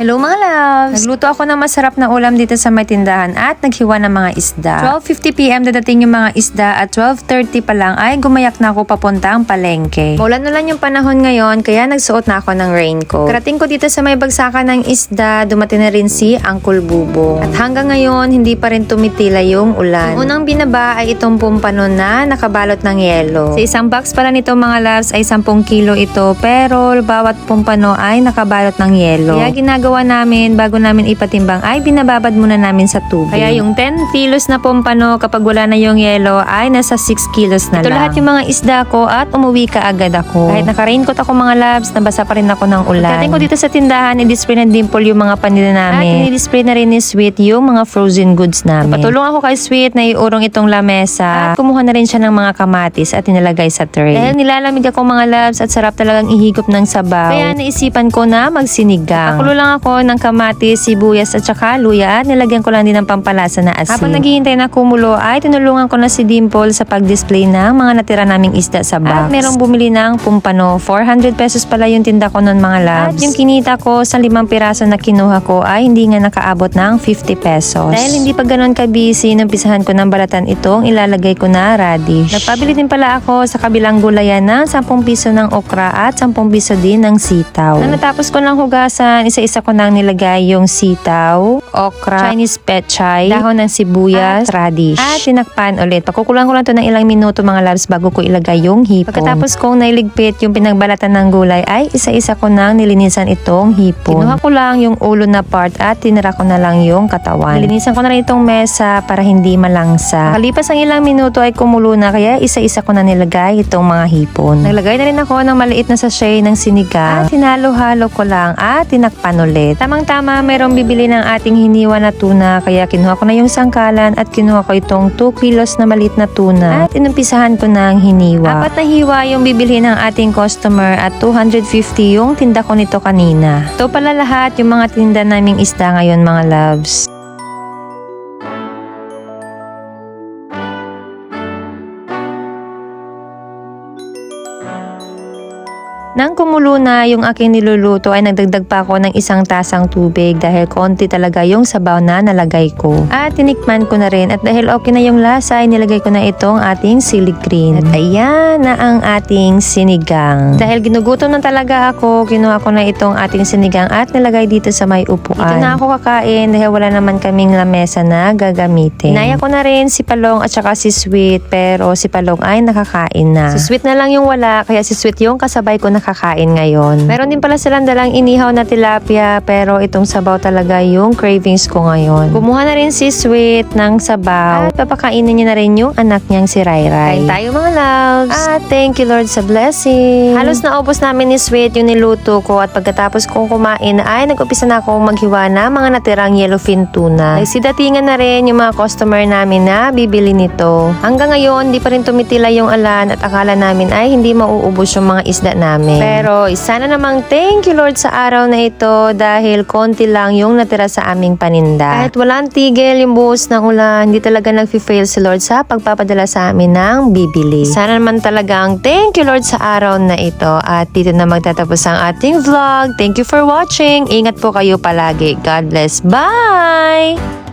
Hello mga loves! Nagluto ako ng masarap na ulam dito sa may tindahan at naghiwa ng mga isda. 12.50pm dadating yung mga isda at 12.30 pa lang ay gumayak na ako papuntang palengke. Maulan na lang yung panahon ngayon kaya nagsuot na ako ng raincoat. Karating ko dito sa may bagsakan ng isda, dumating na rin si Uncle Bubong. At hanggang ngayon, hindi pa rin tumitila yung ulan. Ang unang binaba ay itong pumpano na nakabalot ng yelo. Sa isang box pala nito mga loves ay 10 kilo ito pero bawat pumpano ay nakabalot ng yelo. Kaya ginagawa namin bago namin ipatimbang ay binababad muna namin sa tubig. Kaya yung 10 kilos na pumpano kapag wala na yung yelo ay nasa 6 kilos na Ito lang. lahat yung mga isda ko at umuwi ka agad ako. Kahit naka-raincoat ako mga labs, nabasa pa rin ako ng ulan. Pagdating ko dito sa tindahan, i-display ng dimple yung mga paninda namin. At i-display na rin ni Sweet yung mga frozen goods namin. Patulong ako kay Sweet na iurong itong lamesa. At kumuha na rin siya ng mga kamatis at inalagay sa tray. Dahil nilalamig ako mga labs at sarap talagang ihigop ng sabaw. Kaya naisipan ko na magsinigang. Pakulo lang ako ng kamatis, sibuyas at saka luya at nilagyan ko lang din ng pampalasa na asin. Habang naghihintay na kumulo ay tinulungan ko na si Dimple sa pag-display ng mga natira naming isda sa box. At merong bumili ng pumpano. 400 pesos pala yung tinda ko noon mga labs. At yung kinita ko sa limang piraso na kinuha ko ay hindi nga nakaabot ng 50 pesos. Dahil hindi pa ganun ka-busy, numpisahan ko ng balatan itong ilalagay ko na radish. Nagpabili din pala ako sa kabilang gulayan ng 10 piso ng okra at 10 piso din ng sitaw. Nang natapos ko ng hugasan, isa-isa ko nang nilagay yung sitaw, okra, Chinese pechay, dahon ng sibuyas, at radish. At tinakpan ulit. Pakukulang ko lang to ng ilang minuto mga loves bago ko ilagay yung hipon. Pagkatapos kong nailigpit yung pinagbalatan ng gulay ay isa-isa ko nang nilinisan itong hipon. Kinuha ko lang yung ulo na part at tinira ko na lang yung katawan. Nilinisan ko na rin itong mesa para hindi malangsa. Makalipas ang ilang minuto ay kumulo na kaya isa-isa ko na nilagay itong mga hipon. Naglagay na rin ako ng maliit na sachet ng sinigang at hinalo-halo ko lang at tinakpan ulit. Tamang-tama mayroong bibili ng ating hiniwa na tuna kaya kinuha ko na yung sangkalan at kinuha ko itong 2 kilos na maliit na tuna at inumpisahan ko ng hiniwa. Apat na hiwa yung bibili ng ating customer at 250 yung tinda ko nito kanina. Ito pala lahat yung mga tinda naming isda ngayon mga loves. Nang kumulo na yung aking niluluto ay nagdagdag pa ako ng isang tasang tubig dahil konti talaga yung sabaw na nalagay ko. At tinikman ko na rin at dahil okay na yung lasa ay nilagay ko na itong ating sili green. At ayan na ang ating sinigang. Dahil ginugutom na talaga ako, kinuha ko na itong ating sinigang at nilagay dito sa may upuan. Dito na ako kakain dahil wala naman kaming lamesa na gagamitin. Inaya ko na rin si Palong at saka si Sweet pero si Palong ay nakakain na. Si Sweet na lang yung wala kaya si Sweet yung kasabay ko nakakain ngayon. Meron din pala silang dalang inihaw na tilapia pero itong sabaw talaga yung cravings ko ngayon. Kumuha na rin si Sweet ng sabaw at papakainin niya na rin yung anak niyang si Rai Rai. Kain tayo mga loves. At thank you Lord sa blessing. Halos naubos namin ni Sweet yung niluto ko at pagkatapos kong kumain ay nag-upisa na akong maghiwa na mga natirang yellowfin tuna. Nagsidatingan na rin yung mga customer namin na bibili nito. Hanggang ngayon, di pa rin tumitila yung alan at akala namin ay hindi mauubos yung mga isda namin. Pero sana namang thank you Lord sa araw na ito dahil konti lang yung natira sa aming paninda. Kahit walang tigil yung buhos ng ulan, hindi talaga nag-fail si Lord sa pagpapadala sa amin ng bibili. Sana naman talagang thank you Lord sa araw na ito at dito na magtatapos ang ating vlog. Thank you for watching. Ingat po kayo palagi. God bless. Bye!